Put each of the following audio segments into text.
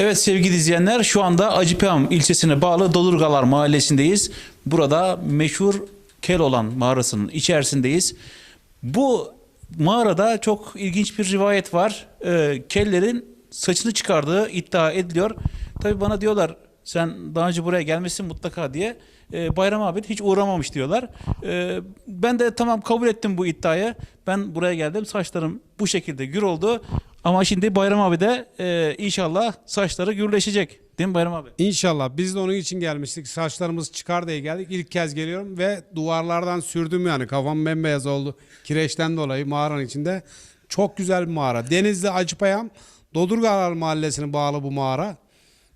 Evet sevgili izleyenler şu anda Acıpeyam ilçesine bağlı Dolurgalar mahallesindeyiz. Burada meşhur Keloğlan mağarasının içerisindeyiz. Bu mağarada çok ilginç bir rivayet var. Ee, kellerin saçını çıkardığı iddia ediliyor. Tabi bana diyorlar sen daha önce buraya gelmişsin mutlaka diye. Ee, Bayram abi hiç uğramamış diyorlar. Ee, ben de tamam kabul ettim bu iddiayı. Ben buraya geldim saçlarım bu şekilde gür oldu. Ama şimdi Bayram abi de e, inşallah saçları gürleşecek. Değil mi Bayram abi? İnşallah biz de onun için gelmiştik. Saçlarımız çıkar diye geldik. İlk kez geliyorum ve duvarlardan sürdüm yani. Kafam bembeyaz oldu. Kireçten dolayı mağaranın içinde. Çok güzel bir mağara. Denizli Acıpayam Dodurgalar Mahallesi'ne bağlı bu mağara.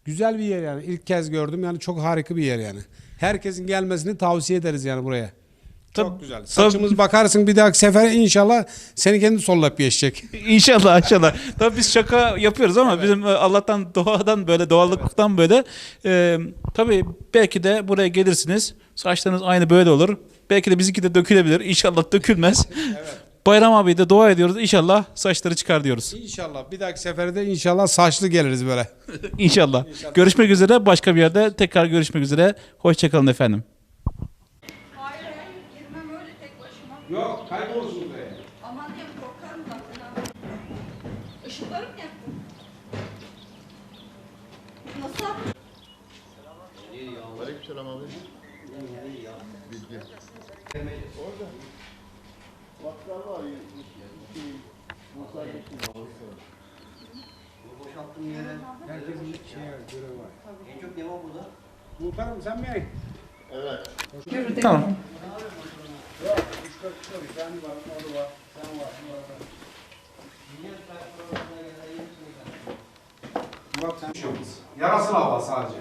Güzel bir yer yani. İlk kez gördüm yani çok harika bir yer yani. Herkesin gelmesini tavsiye ederiz yani buraya. Çok Tabii- güzel. Saçımız bakarsın bir dahaki sefere inşallah seni kendi sollayıp geçecek. İnşallah inşallah. Tabii biz şaka yapıyoruz ama bizim e, Allah'tan doğadan böyle doğallıktan böyle e, tabii belki de buraya gelirsiniz. Saçlarınız aynı böyle olur. Belki de bizimki de dökülebilir. İnşallah dökülmez. Bayram abi de dua ediyoruz. İnşallah saçları çıkar diyoruz. İnşallah bir dahaki sefere de inşallah saçlı geliriz böyle. İnşallah. Görüşmek üzere. Başka bir yerde tekrar görüşmek üzere. Hoşçakalın efendim. Yok kaybolsun buraya. Aman diyeyim korkarım zaten. Işıklarım ya. Nasıl? Aleykümselam abi. Bilgi. Orada. Baklar var ya. Muhtar Boşalttığım yere Herkesin bir şey görevi var. en çok ne var burada? Muhtarım sen mi? Evet. Tamam. Bak sen şey olmaz. Yarasın hava sadece.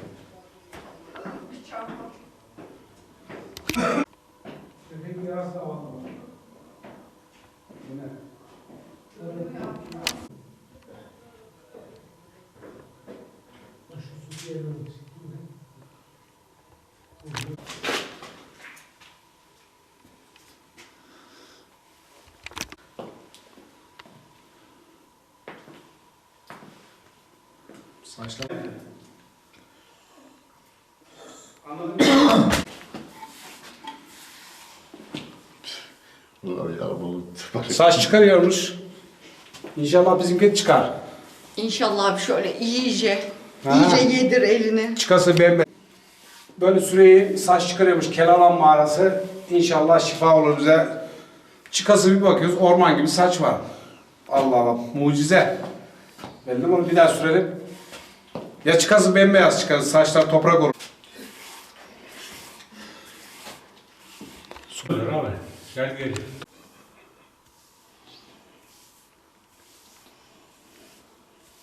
Köpeğin yarası hava. Saçlar. Anladın mı? Saç çıkarıyormuş. İnşallah bizimki çıkar. İnşallah şöyle iyice, Ha. iyice yedir elini. Çıkası bembe. Böyle süreyi saç çıkarıyormuş Kelalan mağarası. İnşallah şifa olur bize. Çıkası bir bakıyoruz orman gibi saç var. Allah Allah mucize. Belli mi onu bir daha sürelim. Ya çıkası bembeyaz çıkası saçlar toprak olur. Süper abi. Gel gel.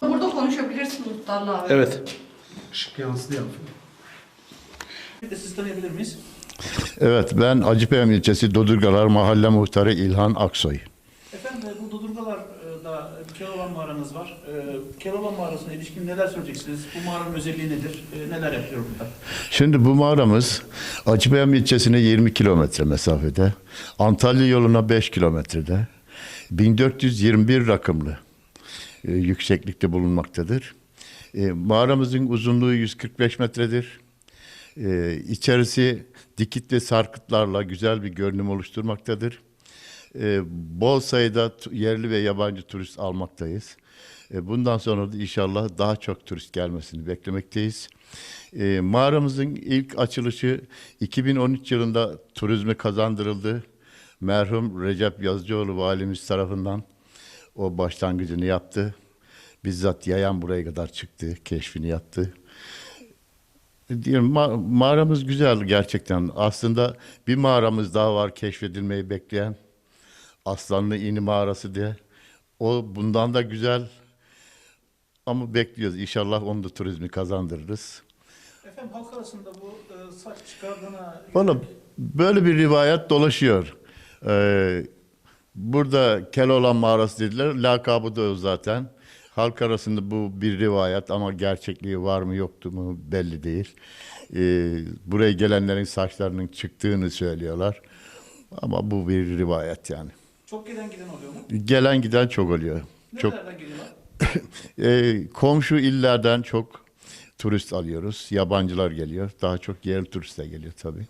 Burada konuşabilirsin muhtarla abi. Evet. Işık yansıdı ya. Siz tanıyabilir miyiz? Evet ben Acıpeyam ilçesi Dodurgalar Mahalle Muhtarı İlhan Aksoy. Efendim bu Dodurgalar'da Keloğlan mağaranız var. E, Keloğlan mağarasına ilişkin neler söyleyeceksiniz? Bu mağaranın özelliği nedir? E, neler yapıyor burada? Şimdi bu mağaramız Acıpeyam ilçesine 20 kilometre mesafede. Antalya yoluna 5 kilometrede. 1421 rakımlı e, yükseklikte bulunmaktadır. E, mağaramızın uzunluğu 145 metredir. E, içerisi dikit ve sarkıtlarla güzel bir görünüm oluşturmaktadır. E, bol sayıda yerli ve yabancı turist almaktayız. E, bundan sonra da inşallah daha çok turist gelmesini beklemekteyiz. E, mağaramızın ilk açılışı 2013 yılında turizme kazandırıldı. Merhum Recep Yazıcıoğlu valimiz tarafından o başlangıcını yaptı. Bizzat yayan buraya kadar çıktı, keşfini yaptı. Diyorum ma- mağaramız güzel gerçekten. Aslında bir mağaramız daha var keşfedilmeyi bekleyen. Aslanlı İni Mağarası diye. O bundan da güzel. Ama bekliyoruz. İnşallah onu da turizmi kazandırırız. Efendim halk arasında bu e, saç çıkardığına... Valla böyle bir rivayet dolaşıyor. Ee, burada Keloğlan Mağarası dediler. Lakabı da o zaten. Halk arasında bu bir rivayet ama gerçekliği var mı yoktu mu belli değil. Ee, buraya gelenlerin saçlarının çıktığını söylüyorlar. Ama bu bir rivayet yani. Çok gelen giden oluyor mu? Gelen giden çok oluyor. Çok Nerelerden geliyorlar? E, komşu illerden çok turist alıyoruz. Yabancılar geliyor. Daha çok yerli turistler geliyor tabii.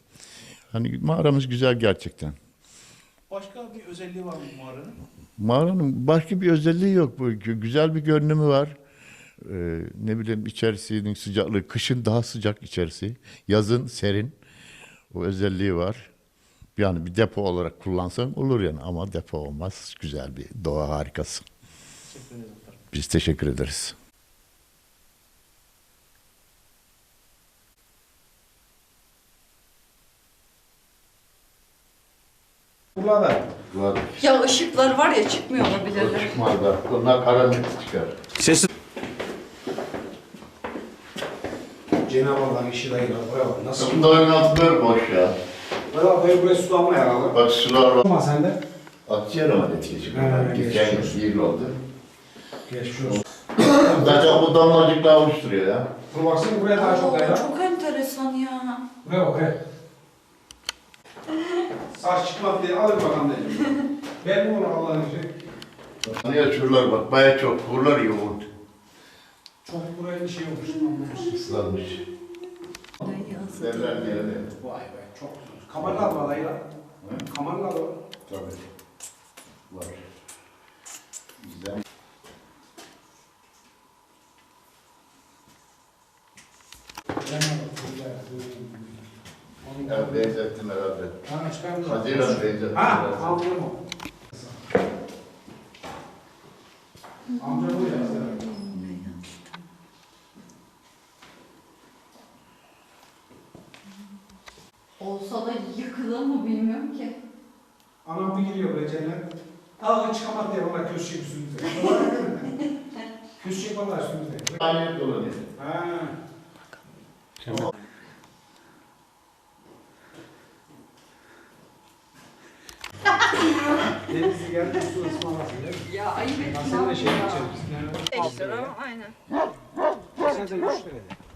Hani mağaramız güzel gerçekten. Başka bir özelliği var mı mağaranın? Mağaranın başka bir özelliği yok. Güzel bir görünümü var. Ee, ne bileyim içerisinin sıcaklığı, kışın daha sıcak içerisi, yazın serin. O özelliği var. Yani bir depo olarak kullansan olur yani ama depo olmaz. Güzel bir doğa harikası. Biz teşekkür ederiz. Burada. Ya ışıklar var ya çıkmıyor olabilirler. Çıkmazlar. Onlar karanlık çıkar. Sesi Cenab-ı Allah'ın işi dayı. Nasıl. Bunların altı böyle boş ya. Buraya bak buraya sulanma herhalde. Bak sular var. Ama sen de. Akciğer ameliyatı geçirdim. Ha, Geçen geçmiş yıl yıl oldu. Geçmiş olsun. Zaten bu damlacıkla avuşturuyor ya. Dur baksana buraya daha çok dayı. Çok enteresan ya. Buraya bak buraya. Saç çıkmak diye alır bakalım dedim. ben bunu Allah'ın işi. Hani şuralar bak baya çok. Kurlar yoğurt. Çok buraya bir şey olmuş. anlamış. Islanmış. Derler yerine. Vay be çok güzel. Kamerla atma dayı lan. Kamerla atma. Tabii. Var. Güzel. Evet, benzettim herhalde. Ha çıkardım. Haziran benzettim Ha o. Amca bu ya. Olsa da yıkılır mı bilmiyorum ki. Anam bir giriyor böyle cennet. Dalga çıkamaz diye bana çek üstümüze. çek valla üstümüze. Aynı dolanıyor. Ha. Denizli geldi su ısmarlasın değil mi? Ya ayıp ettim. Ben seninle şey yapacağım. Beş lira aynen. Sen de üç lira de.